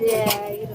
I'm.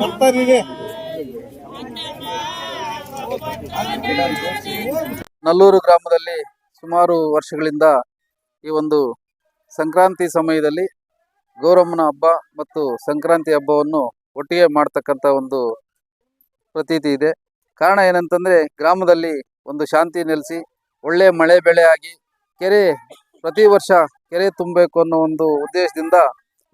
ಬರ್ತಾರೀ Nallur ಗ್ರಾಮದಲ್ಲಿ ಸುಮಾರು ವರ್ಷಗಳಿಂದ ಈ ಒಂದು ಸಂಕ್ರಾಂತಿ ಸಮಯದಲ್ಲಿ ಗೌರಮ್ಮನ ಹಬ್ಬ ಮತ್ತು ಸಂಕ್ರಾಂತಿ ಹಬ್ಬವನ್ನು ಒಟ್ಟಿಗೆ ಮಾಡ್ತಕ್ಕಂಥ ಒಂದು ಪ್ರತೀತಿ ಇದೆ. ಕಾರಣ ಏನಂತಂದರೆ ಗ್ರಾಮದಲ್ಲಿ ಒಂದು ಶಾಂತಿ ನೆಲೆಸಿ ಒಳ್ಳೆ ಮಳೆ ಬೆಳೆ ಆಗಿ ಕೆರೆ ಪ್ರತಿ ವರ್ಷ ಕೆರೆ ತುಂಬಬೇಕು ಅನ್ನೋ ಒಂದು ಉದ್ದೇಶದಿಂದ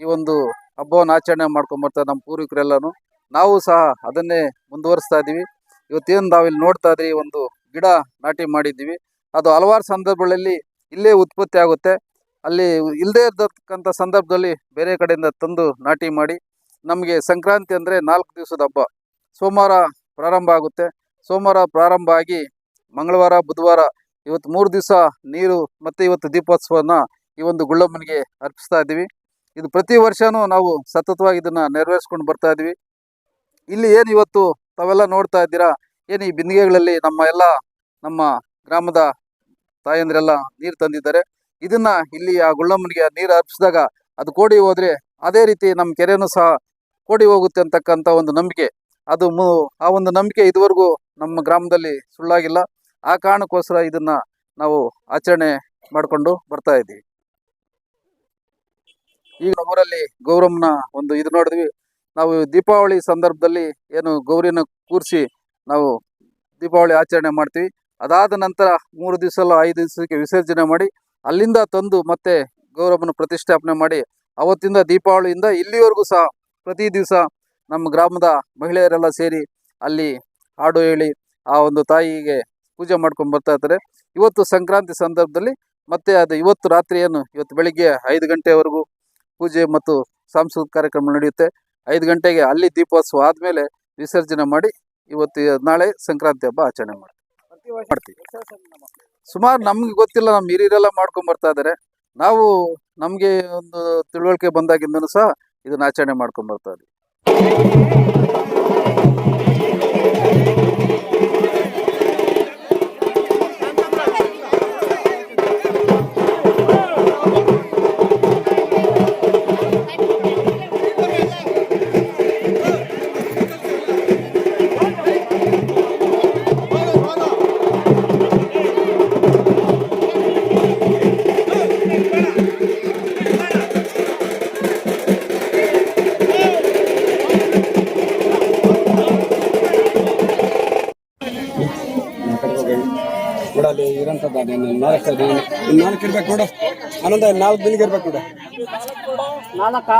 ಈ ಒಂದು ಹಬ್ಬವನ್ನು ಆಚರಣೆ ಮಾಡ್ಕೊಂಬರ್ತಾರೆ ನಮ್ಮ ಪೂರ್ವಿಕರೆಲ್ಲನೂ. ನಾವು ಸಹ ಅದನ್ನೇ ಮುಂದುವರಿಸ್ತಾ ಇದ್ದೀವಿ. ಇವತ್ತೇನು ಇಲ್ಲಿ ನೋಡ್ತಾ ಇದ್ರಿ, ಒಂದು ಗಿಡ ನಾಟಿ ಮಾಡಿದ್ದೀವಿ. ಅದು ಹಲವಾರು ಸಂದರ್ಭಗಳಲ್ಲಿ ಇಲ್ಲೇ ಉತ್ಪತ್ತಿ ಆಗುತ್ತೆ. ಅಲ್ಲಿ ಇಲ್ಲದೇ ಇರತಕ್ಕಂಥ ಸಂದರ್ಭದಲ್ಲಿ ಬೇರೆ ಕಡೆಯಿಂದ ತಂದು ನಾಟಿ ಮಾಡಿ, ನಮಗೆ ಸಂಕ್ರಾಂತಿ ಅಂದರೆ ನಾಲ್ಕು ದಿವಸದ ಹಬ್ಬ. ಸೋಮವಾರ ಪ್ರಾರಂಭ ಆಗುತ್ತೆ. ಸೋಮವಾರ ಪ್ರಾರಂಭ ಆಗಿ ಮಂಗಳವಾರ, ಬುಧವಾರ ಇವತ್ತು ಮೂರು ದಿವಸ ನೀರು ಮತ್ತು ಇವತ್ತು ದೀಪೋತ್ಸವನ ಈ ಒಂದು ಗುಳ್ಳಮ್ಮನಿಗೆ ಅರ್ಪಿಸ್ತಾ ಇದ್ದೀವಿ. ಇದು ಪ್ರತಿ ವರ್ಷವೂ ನಾವು ಸತತವಾಗಿ ಇದನ್ನು ನೆರವೇರಿಸ್ಕೊಂಡು ಬರ್ತಾ ಇದ್ದೀವಿ. ಇಲ್ಲಿ ಏನು ಇವತ್ತು ತಾವೆಲ್ಲ ನೋಡ್ತಾ ಇದ್ದೀರಾ? ಏನು ಈ ಬಿಂದಿಗೆಗಳಲ್ಲಿ ನಮ್ಮ ಎಲ್ಲ ನಮ್ಮ ಗ್ರಾಮದ ತಾಯಂದ್ರೆಲ್ಲ ನೀರು ತಂದಿದ್ದಾರೆ. ಇದನ್ನ ಇಲ್ಲಿ ಆ ಗುಳ್ಳಮ್ಮನಿಗೆ ನೀರು ಅರ್ಪಿಸಿದಾಗ ಅದು ಕೋಡಿ ಹೋದ್ರೆ ಅದೇ ರೀತಿ ನಮ್ಮ ಕೆರೆನೂ ಸಹ ಕೋಡಿ ಹೋಗುತ್ತೆ ಅಂತಕ್ಕಂಥ ಒಂದು ನಂಬಿಕೆ. ಅದು ಆ ಒಂದು ನಂಬಿಕೆ ಇದುವರೆಗೂ ನಮ್ಮ ಗ್ರಾಮದಲ್ಲಿ ಸುಳ್ಳಾಗಿಲ್ಲ. ಆ ಕಾರಣಕ್ಕೋಸ್ಕರ ಇದನ್ನ ನಾವು ಆಚರಣೆ ಮಾಡಿಕೊಂಡು ಬರ್ತಾ ಇದ್ದೀವಿ. ಈಗ ಊರಲ್ಲಿ ಗೌರಮ್ಮನ ಒಂದು ಇದು ನೋಡಿದ್ವಿ. ನಾವು ದೀಪಾವಳಿ ಸಂದರ್ಭದಲ್ಲಿ ಏನು ಗೌರಿನ ಕೂರಿಸಿ ನಾವು ದೀಪಾವಳಿ ಆಚರಣೆ ಮಾಡ್ತೀವಿ. ಅದಾದ ನಂತರ ಮೂರು ದಿವಸ ಅಲ್ಲ, ಐದು ದಿವಸಕ್ಕೆ ವಿಸರ್ಜನೆ ಮಾಡಿ ಅಲ್ಲಿಂದ ತಂದು ಮತ್ತೆ ಗೌರವನ ಪ್ರತಿಷ್ಠಾಪನೆ ಮಾಡಿ ಅವತ್ತಿಂದ ದೀಪಾವಳಿಯಿಂದ ಇಲ್ಲಿವರೆಗೂ ಸಹ ಪ್ರತಿ ದಿವಸ ನಮ್ಮ ಗ್ರಾಮದ ಮಹಿಳೆಯರೆಲ್ಲ ಸೇರಿ ಅಲ್ಲಿ ಹಾಡು ಹೇಳಿ ಆ ಒಂದು ತಾಯಿಗೆ ಪೂಜೆ ಮಾಡ್ಕೊಂಡು ಬರ್ತಾ ಇರ್ತಾರೆ ಇವತ್ತು ಸಂಕ್ರಾಂತಿ ಸಂದರ್ಭದಲ್ಲಿ ಮತ್ತೆ ಅದು ಇವತ್ತು ರಾತ್ರಿ ಏನು ಇವತ್ತು ಬೆಳಿಗ್ಗೆ ಐದು ಗಂಟೆವರೆಗೂ ಪೂಜೆ ಮತ್ತು ಸಾಂಸ್ಕೃತಿಕ ಕಾರ್ಯಕ್ರಮ ನಡೆಯುತ್ತೆ. ಐದು ಗಂಟೆಗೆ ಅಲ್ಲಿ ದೀಪೋತ್ಸವ ಆದಮೇಲೆ ವಿಸರ್ಜನೆ ಮಾಡಿ ಇವತ್ತು ನಾಳೆ ಸಂಕ್ರಾಂತಿ ಹಬ್ಬ ಆಚರಣೆ ಮಾಡ್ತೀವಿ. ಮಾಡ್ತೀವಿ. ಸುಮಾರು ನಮ್ಗೆ ಗೊತ್ತಿಲ್ಲ ನಮ್ಮ ಹಿರಿಯರೆಲ್ಲ ಮಾಡ್ಕೊಂಡ್ ಬರ್ತಾ ಇದ್ದಾರೆ ನಾವು ನಮಗೆ ಒಂದು ತಿಳುವಳಿಕೆ ಬಂದಾಗಿಂದನೂ ಸಹ ಇದನ್ನ ಆಚರಣೆ ಮಾಡ್ಕೊಂಡ್ ಬರ್ತಾ ಇದ್ದೀವಿ ಇರೋಂಥದ್ದು ಅದೇನು ನಾಲ್ಕು ನಾಲ್ಕು ಇರ್ಬೇಕು ನೋಡು. ಆನಂದ ನಾಲ್ಕು ದಿನಕ್ಕೆ ಇರ್ಬೇಕು ನೋಡು.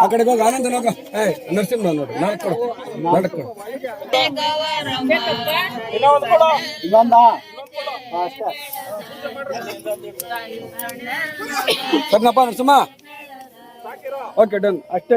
ಆ ಕಡೆಗೆ ಹೋಗಿ ಆನಂದ ಹೋಗ. ಏ ನರಸಿಂಹ ನೋಡು. ನಾಲ್ಕು ಕೊಡು. ನಾಲ್ಕು ಕೊಡು. ಸರಿನಪ್ಪ ನರಸಿಂಹ? ಓಕೆ ಡನ್ ಅಷ್ಟೇ.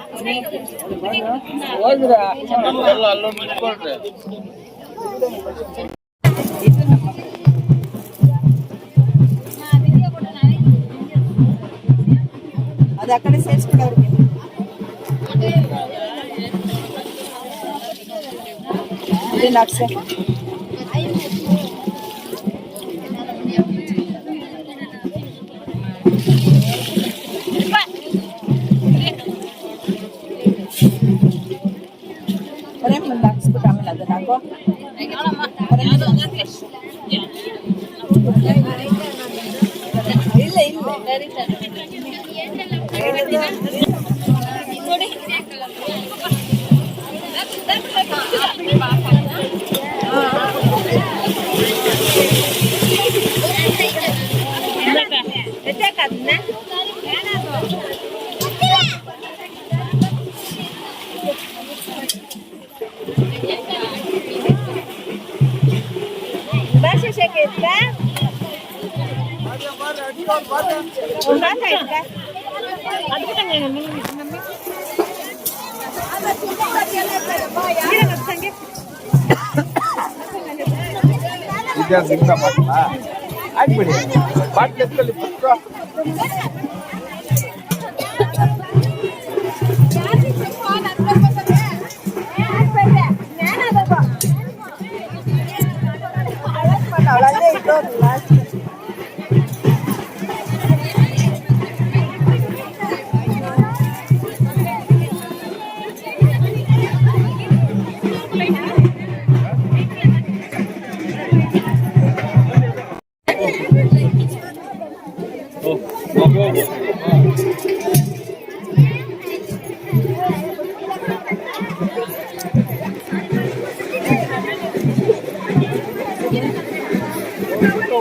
ಅದು ಆ ಕಡೆ ಸೇರಿಸ್ಬಿಡು ಅವ್ರಿಗೆ ಇದೇನು ಇಲ್ಲ ಭಾಷೆ ಶೇಖ ಇತ್ತಾ ಆಗ್ಬಿಡಿ ಬಾಟ್ಲಿ ಎತ್ಕೊಳ್ಳಿ ಅವಳಲ್ಲೇ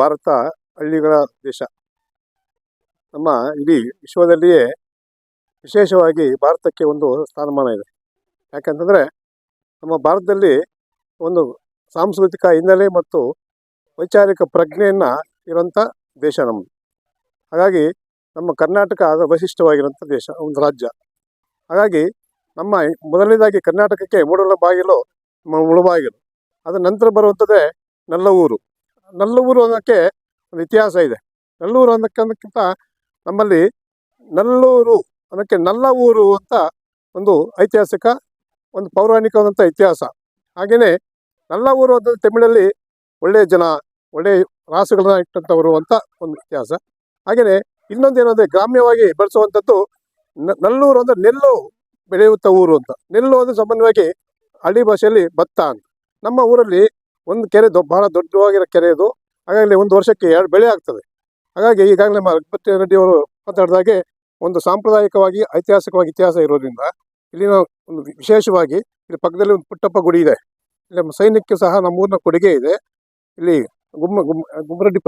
ಭಾರತ ಹಳ್ಳಿಗಳ ದೇಶ. ನಮ್ಮ ಇಡೀ ವಿಶ್ವದಲ್ಲಿಯೇ ವಿಶೇಷವಾಗಿ ಭಾರತಕ್ಕೆ ಒಂದು ಸ್ಥಾನಮಾನ ಇದೆ. ಯಾಕಂತಂದರೆ ನಮ್ಮ ಭಾರತದಲ್ಲಿ ಒಂದು ಸಾಂಸ್ಕೃತಿಕ ಹಿನ್ನೆಲೆ ಮತ್ತು ವೈಚಾರಿಕ ಪ್ರಜ್ಞೆಯನ್ನು ಇರುವಂಥ ದೇಶ ನಮ್ಮದು ಹಾಗಾಗಿ ನಮ್ಮ ಕರ್ನಾಟಕ ಅದು ವೈಶಿಷ್ಟ್ಯವಾಗಿರುವಂಥ ದೇಶ, ಒಂದು ರಾಜ್ಯ. ಹಾಗಾಗಿ ನಮ್ಮ ಮೊದಲನೇದಾಗಿ ಕರ್ನಾಟಕಕ್ಕೆ ಮೂಡಲ ಬಾಗಿಲು ನಮ್ಮ ಮುಳುಬಾಗಿಲು. ಅದರ ನಂತರ ಬರುವಂಥದ್ದೇ ನಲ್ಲವೂರು ನಲ್ಲೂರು ಅನ್ನೋಕ್ಕೆ ಒಂದು ಇತಿಹಾಸ ಇದೆ. ನಲ್ಲೂರು ಅನ್ನೋಕ್ಕಿಂತ ನಮ್ಮಲ್ಲಿ ನಲ್ಲೂರು ಅನ್ನೋಕ್ಕೆ ನಲ್ಲ ಊರು ಅಂತ ಒಂದು ಐತಿಹಾಸಿಕ, ಒಂದು ಪೌರಾಣಿಕವಾದಂಥ ಇತಿಹಾಸ. ಹಾಗೆಯೇ ನಲ್ಲ ಊರು ಅಂತ ತಮಿಳಲ್ಲಿ ಒಳ್ಳೆಯ ಜನ, ಒಳ್ಳೆಯ ರಾಸುಗಳನ್ನ ಇಟ್ಟಂಥವರು ಅಂತ ಒಂದು ಇತಿಹಾಸ. ಹಾಗೆಯೇ ಇನ್ನೊಂದೇನಂದರೆ ಗ್ರಾಮ್ಯವಾಗಿ ಬಳಸುವಂಥದ್ದು ನಲ್ಲೂರು ಅಂದರೆ ನೆಲ್ಲು ಬೆಳೆಯುತ್ತ ಊರು ಅಂತ. ನೆಲ್ಲು ಅಂದರೆ ಸಾಮಾನ್ಯವಾಗಿ ಹಳ್ಳಿ ಭಾಷೆಯಲ್ಲಿ ಭತ್ತ ಅಂತ. ನಮ್ಮ ಊರಲ್ಲಿ ಒಂದು ಕೆರೆ ದೊ, ಬಹಳ ದೊಡ್ಡವಾಗಿರೋ ಕೆರೆ ಇದು. ಹಾಗಾಗಿ ಒಂದು ವರ್ಷಕ್ಕೆ ಎರಡು ಬೆಳೆ ಆಗ್ತದೆ. ಹಾಗಾಗಿ ಈಗಾಗಲೇ ರಘುಪತಿ ರೆಡ್ಡಿ ಅವರು ಮಾತಾಡಿದಾಗೆ ಒಂದು ಸಾಂಪ್ರದಾಯಿಕವಾಗಿ ಐತಿಹಾಸಿಕವಾಗಿ ಇತಿಹಾಸ ಇರೋದ್ರಿಂದ ಇಲ್ಲಿನ ಒಂದು ವಿಶೇಷವಾಗಿ ಇಲ್ಲಿ ಪಕ್ಕದಲ್ಲಿ ಒಂದು ಪುಟ್ಟಪ್ಪ ಗುಡಿ ಇದೆ. ಇಲ್ಲಿ ನಮ್ಮ ಸೈನ್ಯಕ್ಕೆ ಸಹ ನಮ್ಮೂರಿನ ಕೊಡುಗೆ ಇದೆ. ಇಲ್ಲಿ ಗುಮ್ಮ ಗುಮ್ಮ, ಗುಮ್ಮರೆಡ್ಡಿ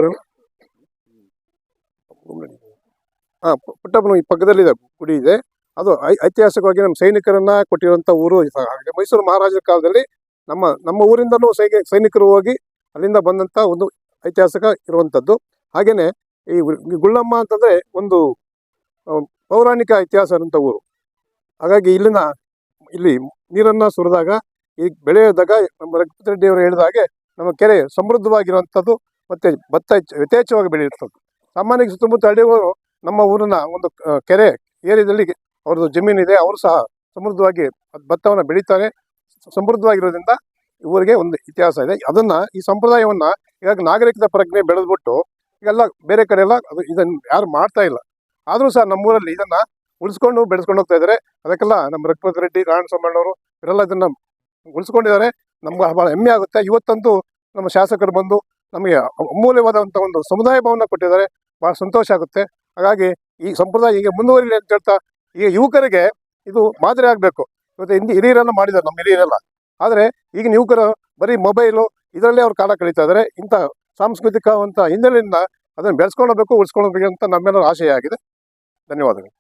ಹಾಂ ಪುಟ್ಟಪ್ಪನ ಈ ಪಕ್ಕದಲ್ಲಿದೆ ಗುಡಿ ಇದೆ. ಅದು ಐತಿಹಾಸಿಕವಾಗಿ ನಮ್ಮ ಸೈನಿಕರನ್ನ ಕೊಟ್ಟಿರುವಂಥ ಊರು ಮೈಸೂರು ಮಹಾರಾಜರ ಕಾಲದಲ್ಲಿ ನಮ್ಮ ನಮ್ಮ ಊರಿಂದಲೂ ಸೈಗೆ, ಸೈನಿಕರು ಹೋಗಿ ಅಲ್ಲಿಂದ ಬಂದಂಥ ಒಂದು ಐತಿಹಾಸಿಕ ಇರುವಂಥದ್ದು ಹಾಗೆಯೇ ಈ ಗುಳ್ಳಮ್ಮ ಅಂತಂದರೆ ಒಂದು ಪೌರಾಣಿಕ ಇತಿಹಾಸ ಇರುವಂಥ ಊರು. ಹಾಗಾಗಿ ಇಲ್ಲಿನ, ಇಲ್ಲಿ ನೀರನ್ನು ಸುರಿದಾಗ, ಈ ಬೆಳೆಯೋದಾಗ ನಮ್ಮ ರಘುಪತಿ ರೆಡ್ಡಿ ಅವರು ಹೇಳಿದ ಹಾಗೆ ನಮ್ಮ ಕೆರೆ ಸಮೃದ್ಧವಾಗಿರುವಂಥದ್ದು ಮತ್ತು ಭತ್ತ ಯಥೇಚ್ಛವಾಗಿ ಬೆಳೆಯುತ್ತದೆ ಸಾಮಾನ್ಯವಾಗಿ ಸುತ್ತಮುತ್ತ ಹಳ್ಳಿಯವರು ನಮ್ಮ ಊರಿನ ಒಂದು ಕೆರೆ ಏರಿಯಾದಲ್ಲಿ ಅವ್ರದ್ದು ಜಮೀನಿದೆ. ಅವರು ಸಹ ಸಮೃದ್ಧವಾಗಿ ಭತ್ತವನ್ನು ಬೆಳೀತಾರೆ. ಸಮೃದ್ಧವಾಗಿರೋದ್ರಿಂದ ಇವರಿಗೆ ಒಂದು ಇತಿಹಾಸ ಇದೆ. ಅದನ್ನ ಈ ಸಂಪ್ರದಾಯವನ್ನ ಈಗ ನಾಗರಿಕದ ಪ್ರಜ್ಞೆ ಬೆಳೆದ್ಬಿಟ್ಟು ಈಗೆಲ್ಲ ಬೇರೆ ಕಡೆ ಎಲ್ಲ ಅದು ಇದನ್ನ ಯಾರು ಮಾಡ್ತಾ ಇಲ್ಲ. ಆದರೂ ಸಹ ನಮ್ಮೂರಲ್ಲಿ ಇದನ್ನ ಉಳಿಸ್ಕೊಂಡು ಬೆಳೆಸ್ಕೊಂಡು ಹೋಗ್ತಾ ಇದ್ದಾರೆ ಅದಕ್ಕೆಲ್ಲ ನಮ್ಮ ರಘುಪತಿ ರೆಡ್ಡಿ ನಾರಾಯಣ ಸೋಮಣ್ಣವರು ಇವರೆಲ್ಲ ಇದನ್ನು ಉಳಿಸ್ಕೊಂಡಿದ್ದಾರೆ. ನಮ್ಗೆ ಬಹಳ ಹೆಮ್ಮೆ ಆಗುತ್ತೆ. ಇವತ್ತಂತೂ ನಮ್ಮ ಶಾಸಕರು ಬಂದು ನಮಗೆ ಅಮೂಲ್ಯವಾದಂಥ ಒಂದು ಸಮುದಾಯ ಭವನ ಕೊಟ್ಟಿದ್ದಾರೆ. ಭಾಳ ಸಂತೋಷ ಆಗುತ್ತೆ. ಹಾಗಾಗಿ ಈ ಸಂಪ್ರದಾಯ ಹೀಗೆ ಮುಂದುವರಿಲಿ ಅಂತ ಹೇಳ್ತಾ ಈಗ ಯುವಕರಿಗೆ ಇದು ಮಾದರಿ ಆಗಬೇಕು. ಇವತ್ತು ಹಿಂದೆ ಹಿರಿಯರೆಲ್ಲ ಮಾಡಿದ್ದಾರೆ, ನಮ್ಮ ಹಿರಿಯರೆಲ್ಲ. ಆದರೆ ಈಗ ಯುವಕರು ಬರೀ ಮೊಬೈಲು ಇದರಲ್ಲೇ ಅವ್ರು ಕಾಲ ಕಳೀತಾ ಇದ್ದಾರೆ ಇಂಥ ಸಾಂಸ್ಕೃತಿಕ ಅಂತ ಹಿನ್ನೆಲೆಯಿಂದ ಅದನ್ನು ಬೆಳೆಸ್ಕೊಳ್ಬೇಕು, ಉಳಿಸ್ಕೊಳ್ಬೇಕು ಅಂತ ನಮ್ಮೆಲ್ಲರ ಆಶಯ ಆಗಿದೆ ಧನ್ಯವಾದಗಳು.